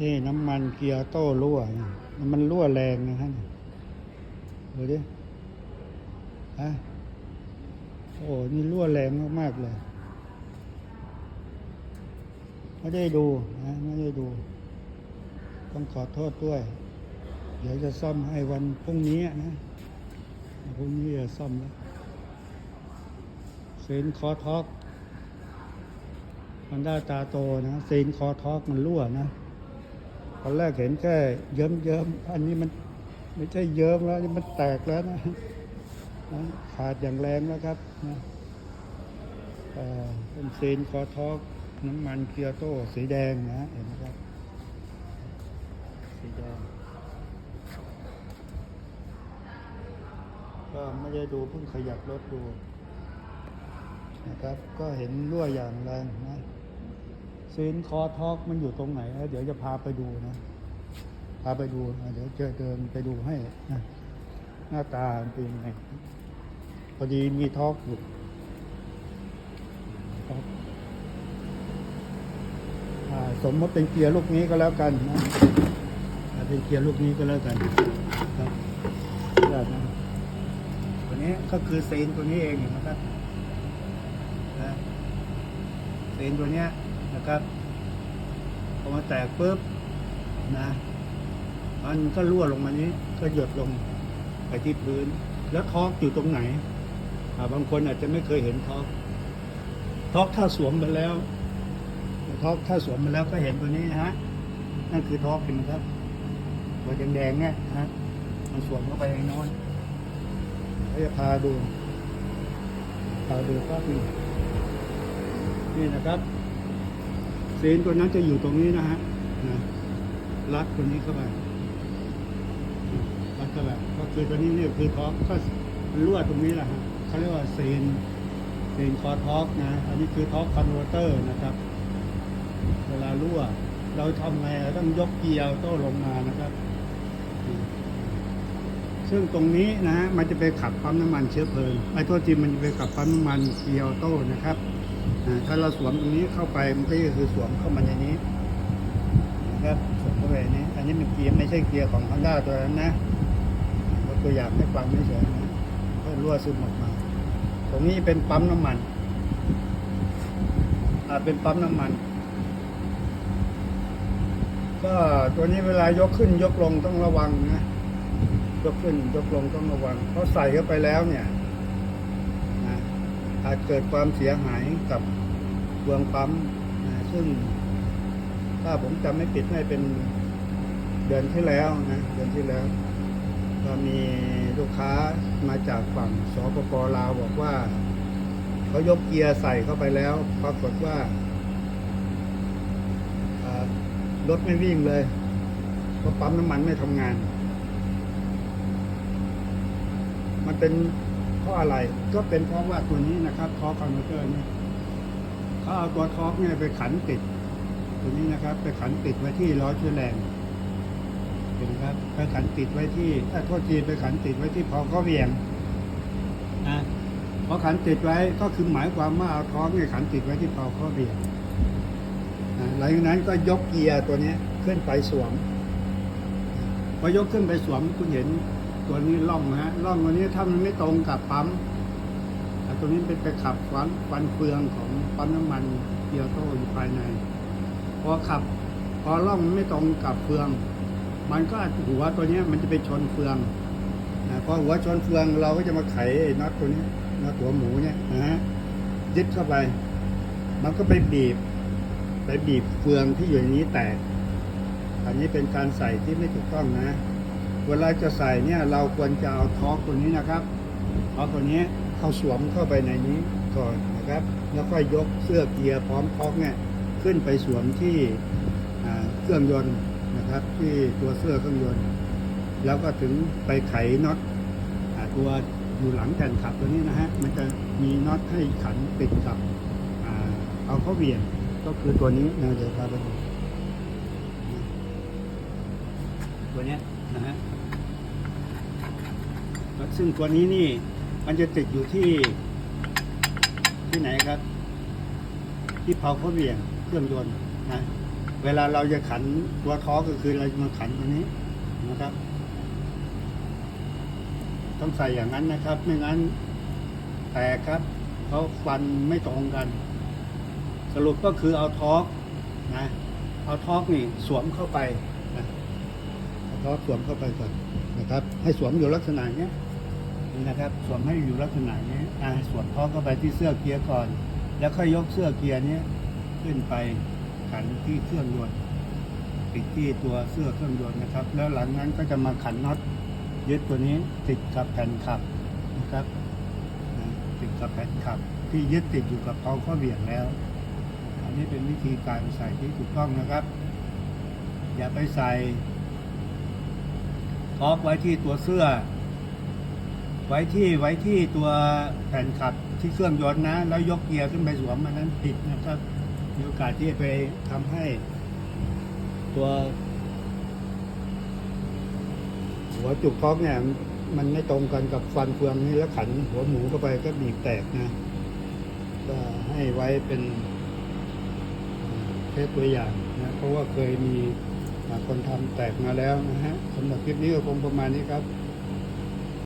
นี่น้ำมันเกียร์โต้รั่วนะมันรั่วแรงนะฮะดูดิฮะโอ้นี่รั่วแรงมากๆเลยไม่ได้ดูนะไม่ได้ดู ต้องขอโทษด้วย เดี๋ยวจะซ่อมให้วันพรุ่งนี้นะพรุ่งนี้จะซ่อมแล้วเซนคอท็อกมันได้ตาโตนะเซนคอท็อกมันรั่วนะ ตอนแรกเห็นแค่เยิ้มเยิ้มๆอันนี้มันไม่ใช่เยิ้มแล้วนี่มันแตกแล้วนะขาดอย่างแรงแล้วครับนะเป็นเซนคอทอกน้ำมันเกียร์โต้สีแดงนะเห็นไหมครับ สีแดง ก็ไม่ได้ดูเพิ่งขยับรถดูนะครับ ก็เห็นรั่วอย่างแรงนะ ซีนคอทอกมันอยู่ตรงไหนนะเดี๋ยวจะพาไปดูนะ พาไปดูนะเดี๋ยวจะเดินไปดูให้นะหน้าตาเป็นยังไงพอดีมีทอกอยู่สมมติเป็นเกียร์ลูกนี้ก็แล้วกันนะเป็นเกียร์ลูกนี้ก็แล้วกันครับได้นตัวนี้ก็คือเซนตัวนี้เองนะครับนะเซนตัวเนี้ย นะครับพอมาแตกปุ๊บนะมันก็รั่วลงมานี้ ก็หยดลงไปที่พื้น แล้วท็อกอยู่ตรงไหนบางคนอาจจะไม่เคยเห็นท็อกท็อกถ้าสวมไปแล้วท็อกถ้าสวมไปแล้วก็เห็นตัวนี้นะฮะนั่นคือท็อกเห็นไหมครับตัวแดงๆเนี่ยนะฮะมันสวมเข้าไปในน้นเขาจะพาดูพาดูก็คือนี่นะครับ เซนตัวนั้นจะอยู่ตรงนี้นะฮะนะรัดตัวนี้เข้าไปลักษณะก็คือตัวนี้นี่คือท็อกก็รั่วตรงนี้แหละฮะเขาเรียกว่าเซนเซนคอท็อกนะ อันนี้คือท็อกคอนเวอร์เตอร์นะครับ เวลารั่ว เราทำไงเราต้องยกเกียร์โต้ลงมานะครับ ซึ่งตรงนี้นะฮะมันจะไปขับปั๊มน้ำมันเชื้อเพลิงไอ้ตัวจริงมันจะไปขับปั๊มน้ำมันเกียร์โต้นะครับ ถ้าเราสวมตรงนี้เข้าไปมันก็คือสวมเข้ามาในนี้นะครับสวมเข้าไปนี้ อันนี้เป็นเกียร์ไม่ใช่เกียร์ของ h อนด้าตัวนั้นนะยกตัวอย่างให้ฟังไม่เฉยๆนะก็รั่วซึมออกมา ตรงนี้เป็นปั๊มน้ำมันอ่าเป็นปั๊มน้ำมัน ก็ตัวนี้เวลายกขึ้นยกลงต้องระวังนะยกขึ้นยกลงต้องระวังเพราะใส่เข้าไปแล้วเนี่ย อาจเกิดความเสียหายกับเบืองปั๊มนะซึ่งถ้าผมจำไม่ผิดไม่เป็นเดือนที่แล้วนะเดือนที่แล้วก็มีลูกค้ามาจากฝั่งสปปลาวบอกว่าเขายกเกียร์ใส่เข้าไปแล้ว ปรากฏว่ารถไม่วิ่งเลยเพราะปั๊มน้ำมันไม่ทำงาน มันเป็น เพราะอะไรก็เป็นเพราะว่าตัวนี้นะครับทอคคอนเวอร์เตอร์นี่เขาเอาตัวทอร์กเนี่ยไปขันติด ตัวนี้นะครับ ไปขันติดไว้ที่ล้อชื้อแรงเห็นไหมครับไปขันติดไว้ที่เอ้ยโทษทีไปขันติดไว้ที่พอข้อเวียงนะพอขันติดไว้ก็คือหมายความว่าเอาท้องเนี่ยขันติดไว้ที่พอข้อเวียงหลังจากนั้นก็ยกเกียร์ตัวเนี้ยขึ้นไปสวมพอยกขึ้นไปสวมคุณเห็น ตัวนี้ล่องนะฮะล่องตัวนี้ถ้ามันไม่ตรงกับปั๊มตัวนี้เป็นไปขับควันควันเฟืองของปั๊มน้ำมันเกียร์โต้อยู่ภายในพอขับ พอล่องมันไม่ตรงกับเฟือง มันก็หัวตัวนี้มันจะไปชนเฟืองนะพอหัวชนเฟืองเราก็จะมาไขน็อตตัวนี้น็อตหัวหมูเนี่ยนะฮะยึดเข้าไป มันก็ไปบีบ ไปบีบเฟืองที่อยู่ในนี้แตก อันนี้เป็นการใส่ที่ไม่ถูกต้องนะ เวลาจะใส่เนี่ยเราควรจะเอาท็อกตัวนี้นะครับเอาตัวนี้เข้าสวมเข้าไปในนี้ก่อนนะครับ แล้วค่อยยกเสื้อเกียร์พร้อมท็อกเนี่ยขึ้นไปสวมที่เครื่องยนต์นะครับที่ตัวเสื้อเครื่องยนต์ แล้วก็ถึงไปไขน็อตตัวอยู่หลังแผ่นขับตัวนี้นะฮะมันจะมีน็อตให้ขันติดกับอเอาเข้าเวียงก็คือตัวนี้นะเดี๋ยวพาไปดูตัวเนี้ย นะฮะซึ่งตัวนี้นี่มันจะติดอยู่ที่ที่ไหนครับ ที่เผาข้าเหวี่ยงเครื่องยนต์นะเวลาเราจะขันตัวท้อก็คือเรามาขันตัวนี้นะครับ ต้องใส่อย่างนั้นนะครับ ไม่งั้นแตกครับเพราะฟันไม่ตรงกัน สรุปก็คือเอาท็อนะเอาท็อนี่สวมเข้าไป เอาท็อกสวมเข้าไปก่อนนะครับ ให้สวมอยู่ลักษณะเนี้ยนี่นะครับ สวมให้อยู่ลักษณะนี้อ่าสวมท็อกเข้าไปที่เสื้อเกียร์ก่อน แล้วค่อยยกเสื้อเกียร์นี้ขึ้นไปขันที่เครื่องยนต์ติดที่ตัวเสื้อเครื่องยนต์นะครับ แล้วหลังนั้นก็จะมาขันน็อตยึดตัวนี้ติดกับแผ่นขับนะครับติดกับแผ่นขับ ที่ยึดติดอยู่กับกองข้อเบี่ยงแล้ว อันนี้เป็นวิธีการใส่ที่ถูกต้องนะครับ อย่าไปใส่ ท็อปไว้ที่ตัวเสื้อ ไว้ที่ไว้ที่ตัวแผ่นขับที่เครื่องยนต์นะ แล้วยกเกียร์ขึ้นไปสวมมันนั้นผิดนะครับ มีโอกาสที่จะไปทำให้ตัว หัวจุกท็อกเนี่ยมันไม่ตรงกันกับฟันเฟืองนี้แล้วขันหัวหมูเข้าไปก็บีบแตกนะก็ให้ไว้เป็นเคสตัวอย่างนะ เพราะว่าเคยมี คนทำแตกมาแล้วนะฮะสำหรับคลิปนี้ก็คงประมาณนี้ครับ